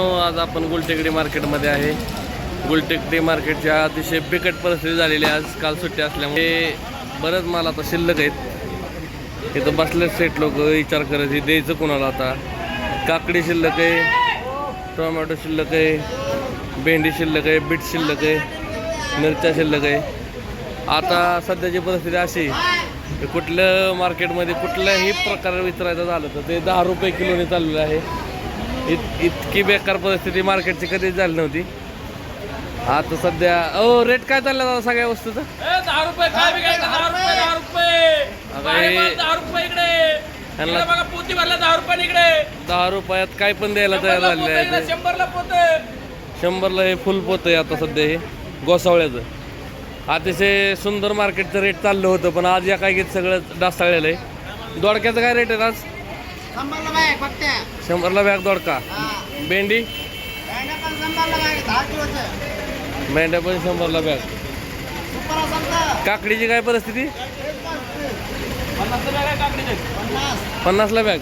आज आपण गुलटेकडी मार्केटमध्ये आहे. गुलटेकडी मार्केटच्या अतिशय बिकट परिस्थिती झालेली आहे. आज काल सुट्टी असल्यामुळे बरंच माल आता शिल्लक आहेत. इथं बसले सेट लोक विचार करत हे द्यायचं कोणाला आता? काकडी शिल्लक आहे टोमॅटो शिल्लक आहे भेंडी शिल्लक आहे बीट शिल्लक आहे मिरच्या शिल्लक आहे. आता सध्याची परिस्थिती अशी की कुठलं मार्केटमध्ये कुठल्याही प्रकार विचारायचं झालं तर ते दहा रुपये किलोने चाललेलं आहे. इत इतकी बेकार परिस्थिती मार्केटची कधीच झाली नव्हती. आता सध्या ओ रेट काय चालला दादा सगळ्या वस्तूचा? दहा रुपये काय बिघायचं दहा रुपये दहा रुपये. अगं, बाहेर माल दहा रुपये इकडे. ह्यांना- इकडे बघा पोती भरल्या दहा रुपये इकडे. दहा रुपयात काय पण द्यायला तयार शंभरला झालेले पोतं इकडे, आहे शंभरला पोत. शंभरला हे फुल पोत आहे आता सध्या हे. गोसावळ्याचं. अतिशय सुंदर मार्केटचं रेट चाललं होतं पण आज या काय घेत सगळं डासाळलेलं आहे. दोडक्याचं काय रेट आहे आज? शंभरला बॅग बघत्या शंभरला बॅग दोडका. भेंडी? बॅग पण शंभरला बॅग दहा किलोचं. भेंड्या पण शंभरला बॅग. काकडीची काय परिस्थिती? पन्नासला बॅग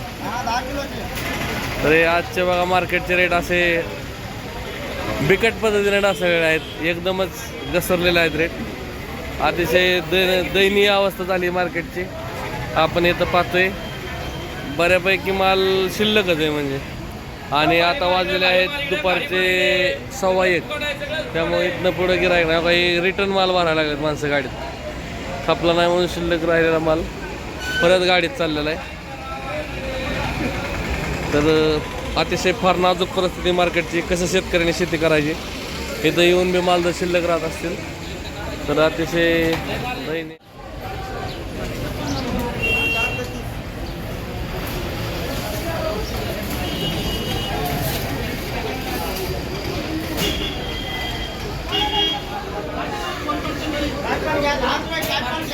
तर हे आजचे बघा मार्केटचे रेट असे बिकट पद्धतीने डासळलेले आहेत. एकदमच घसरलेले आहेत रेट अतिशय दै दयनीय अवस्था झाली मार्केटची. आपण इथं पाहतोय. बऱ्यापैकी माल शिल्लकच आहे म्हणजे. आणि आता वाजलेले आहेत दुपारचे सव्वा एक. त्यामुळे इथनं पुढं गिरायक नाही. काही रिटर्न माल भरायला लागलेत माणसं गाडीत. खपला नाही म्हणून शिल्लक राहिलेला माल. परत गाडीत चाललेला आहे. तर अतिशय फार नाजूक परिस्थिती मार्केटची. कसं शेतकऱ्यांनी शेती करायची? इथं येऊन बी माल जर शिल्लक राहत असतील तर अतिशय दयनीय काय पण घ्या दहा रुपये काय पण घ्या दहा रुपये